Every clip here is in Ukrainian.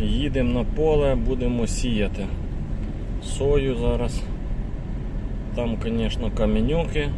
Їдемо на поле, будемо сіяти. Сою зараз. Там, звісно, каменюки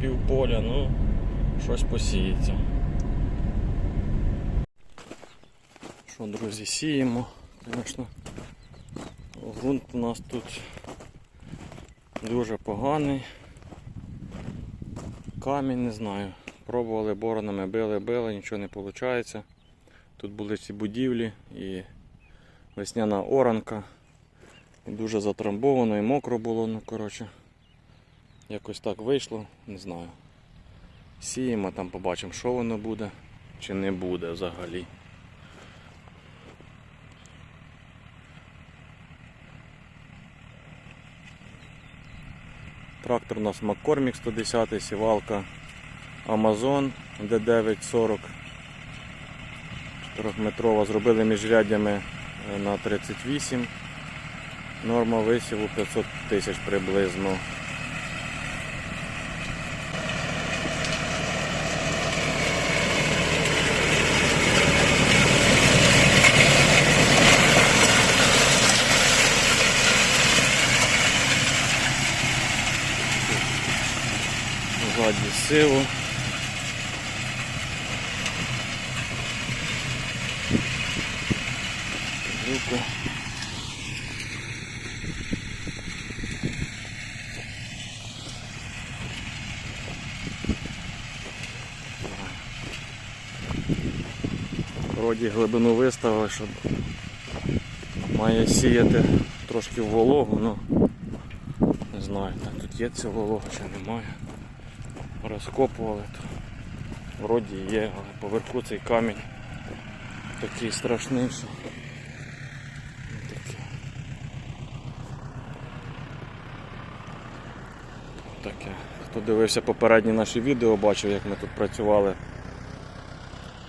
півполя, ну щось посіється. Що, друзі, сіємо, звісно. Грунт у нас тут дуже поганий. Камінь не знаю. Пробували боронами, били, били, нічого не виходить. Тут були ці будівлі і весняна оранка. Дуже затрамбовано і мокро було, ну коротше. Якось так вийшло, не знаю. Сіємо, там побачимо, що воно буде чи не буде взагалі. Трактор у нас Маккормік 110, сівалка Amazon D940. 4-метрова. Зробили міжряддями е, на 38. Норма висіву 500 тисяч приблизно. Ззаді сиву. Руку. Вроді глибину виставили, щоб має сіяти трошки вологу, ну не знаю, так тут є ця волога чи немає. Розкопували то. Вроді є, але поверху цей камінь такий страшний, що таке. Таке. Хто дивився попередні наші відео, бачив, як ми тут працювали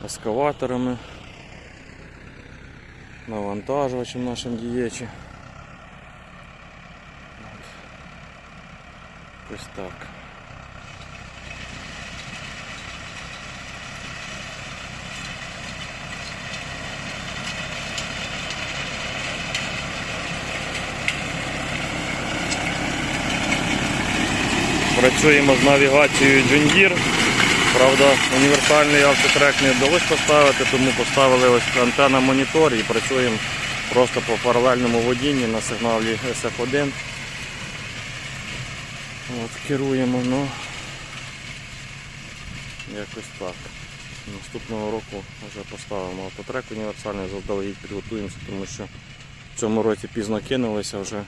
ескаваторами, навантажувачем нашим дієчі. Ось так. Працюємо з навігацією Джундір. Правда, універсальний автотрек не вдалося поставити, тому поставили ось антенна монітор і працюємо просто по паралельному водінні на сигналі SF1. От, керуємо, ну якось так. Наступного року вже поставимо автотрек універсальний, заздалегідь підготуємося, тому що в цьому році пізно кинулися, вже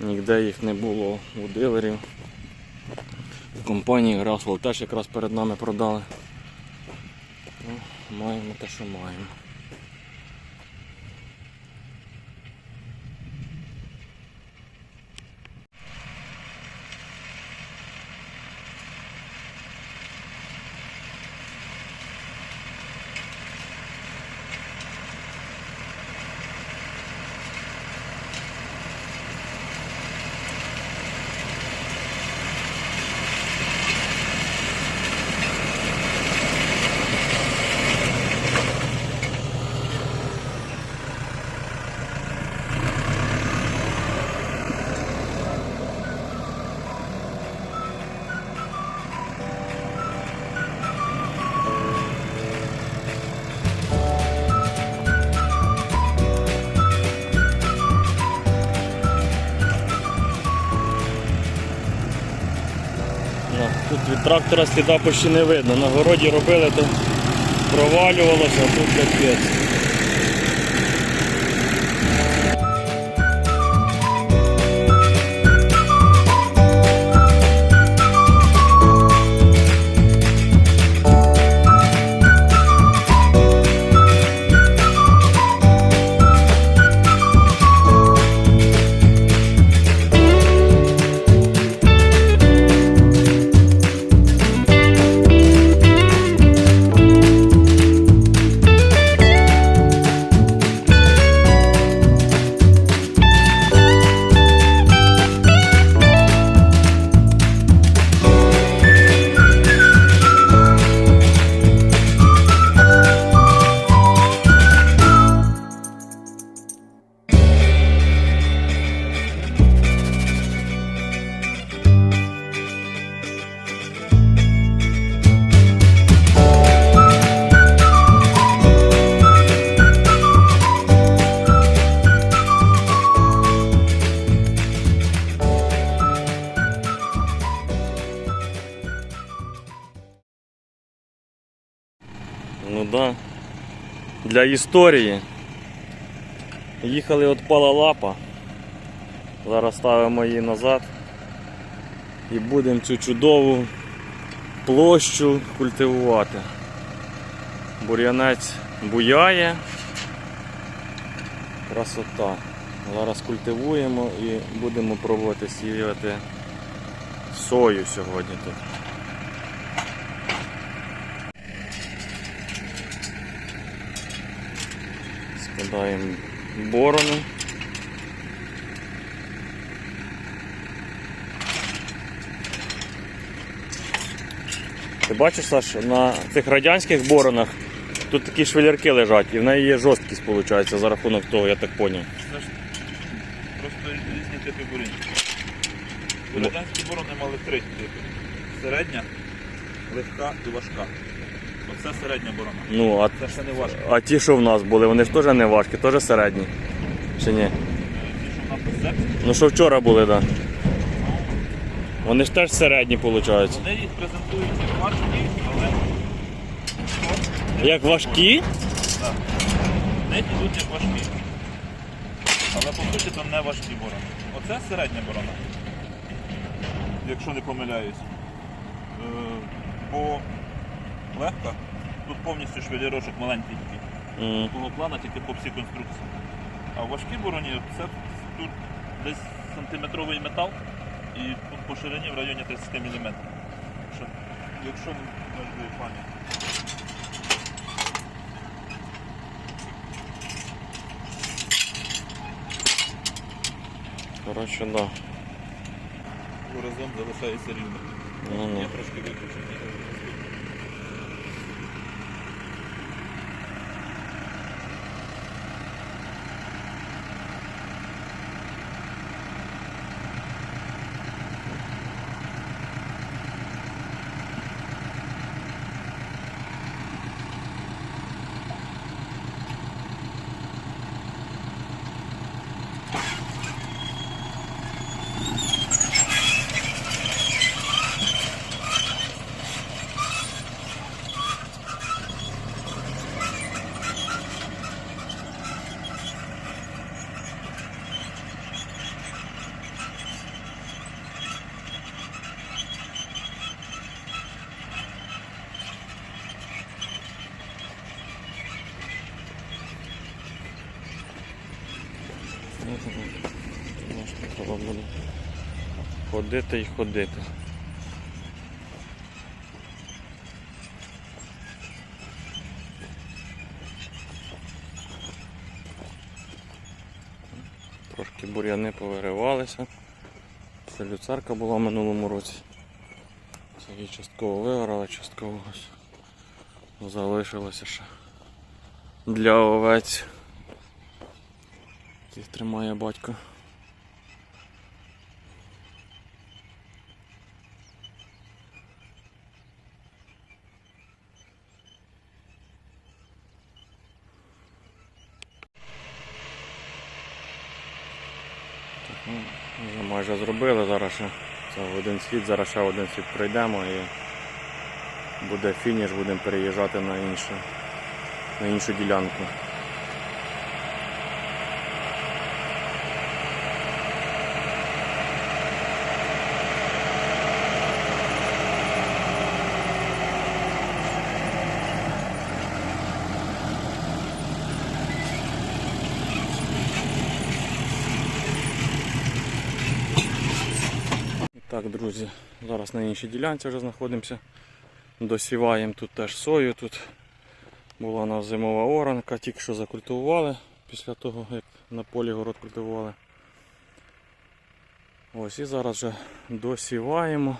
ніде їх не було у дилерів. Компанії Грасвол теж якраз перед нами продали. Ну, маємо те, що маємо. Трактора сліда почти не видно. На городі робили, то провалювалося, а тут капець. Для історії. Їхали отпала лапа. Зараз ставимо її назад. І будемо цю чудову площу культивувати. Бур'янець буяє. Красота. Зараз культивуємо і будемо пробувати сіяти сою сьогодні тут. Складаємо борони. Ти бачиш, Саш, на цих радянських боронах тут такі швелярки лежать, і в неї є жорсткість, виходить, за рахунок того, я так зрозумів. Це ж просто різні типи бурінь. Радянські борони мали три типи. Середня, легка і важка. Оце середня борона. Ну, а, Це ще не важка. а ті, що в нас були, вони ж теж не важкі, теж середні. Чи ні? Ті, що на прицеп, Ну що вчора були, так. Да. Вони ж теж середні, виходить. вони їх презентують як важкі, але... Як важкі? Так. Не йдуть як важкі. Але по суті там не важкі борони. Оце середня борона. Якщо не помиляюсь. Е, Бо легка, тут повністю швелірочок маленький такий. Такого плана тільки по всій конструкції. А в важкій бороні це тут десь сантиметровий метал і тут по ширині в районі 30 мм. Що, якщо можливо пам'ять. Коротше, да. Горизонт залишається рівним. Ну, ну. Я трошки виключу. Трошки треба буде ходити і ходити. Трошки бур'яни повиривалися. Це люцерка була в минулому році. Це її частково вигорала, частково ось залишилося ще для овець. Їх тримає батько. Вже майже зробили, зараз ще це один світ, зараз ще один світ пройдемо і буде фініш, будемо переїжджати на іншу, на іншу ділянку. Так, друзі, зараз на іншій ділянці вже знаходимося. Досіваємо тут теж сою. Тут була у нас зимова оранка, тільки що закультивували після того, як на полі город культивували. Ось і зараз вже досіваємо.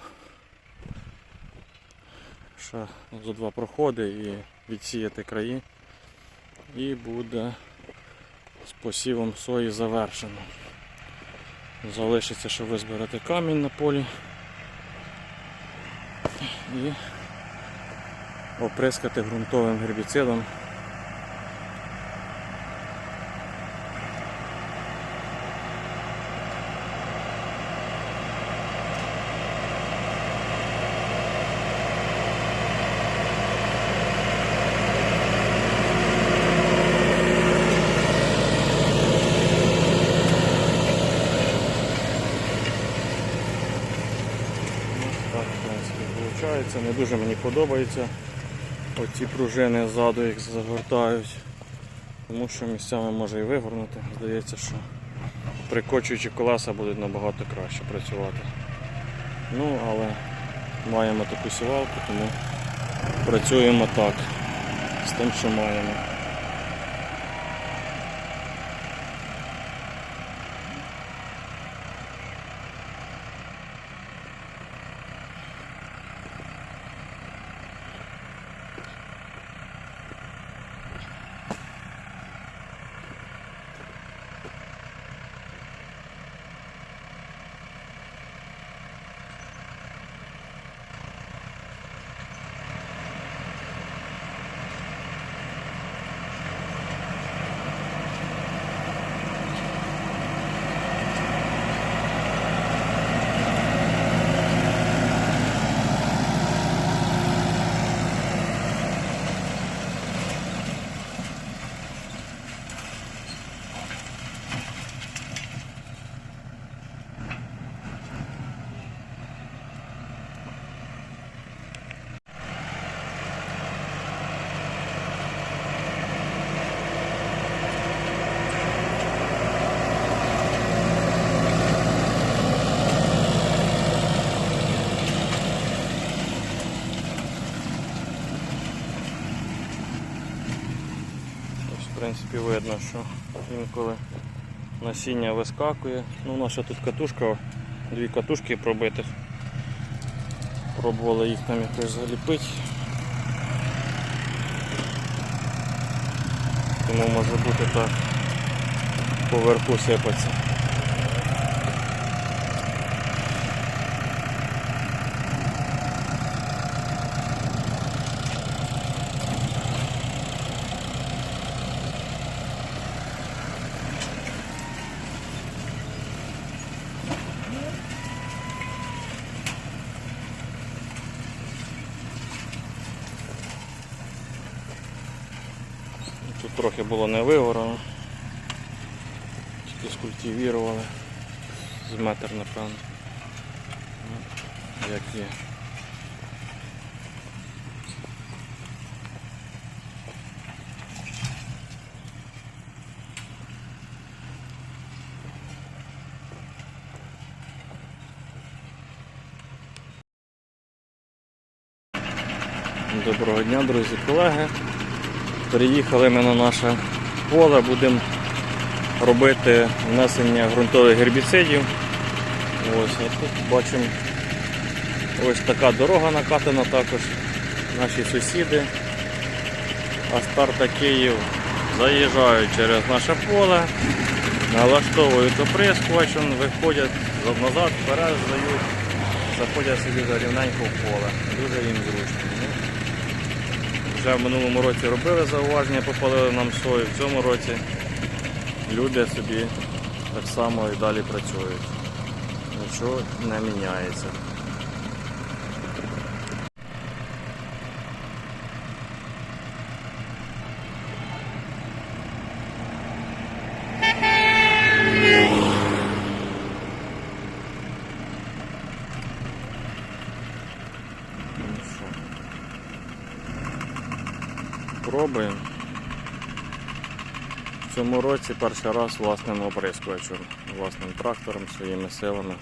Ще за два проходи і відсіяти краї. І буде з посівом сої завершено. Залишиться, щоб визбирати камінь на полі і оприскати ґрунтовим гербіцидом. Подобається. Не дуже мені подобаються оці пружини ззаду, їх загортають. Тому що місцями може і вигорнути. Здається, що прикочуючи колеса будуть набагато краще працювати. Ну, але маємо таку сівалку, тому працюємо так, з тим, що маємо. Принципі, видно, що інколи насіння вискакує. Ну, у нас ще тут катушка, дві катушки пробитих. Пробували їх там якось заліпити. Тому може бути так поверху сипаться. Тут трохи було не вигорано. Тільки скультивірували. З метр, напевно. Ну, Як є. Доброго дня, друзі, колеги. Приїхали ми на наше поле, будемо робити внесення ґрунтових гербіцидів. Ось, а тут бачимо ось така дорога накатана також. Наші сусіди. Астарта Київ заїжджають через наше поле, налаштовують оприскувач, виходять назад, вперед здають, заходять собі за рівненько в поле. Дуже їм зручно. Ну, вже в минулому році робили зауваження, попалили нам сою. В цьому році люди собі так само і далі працюють. Нічого не міняється. Ну що, Пробуємо. В цьому році перший раз власним оприскувачем, власним трактором, своїми силами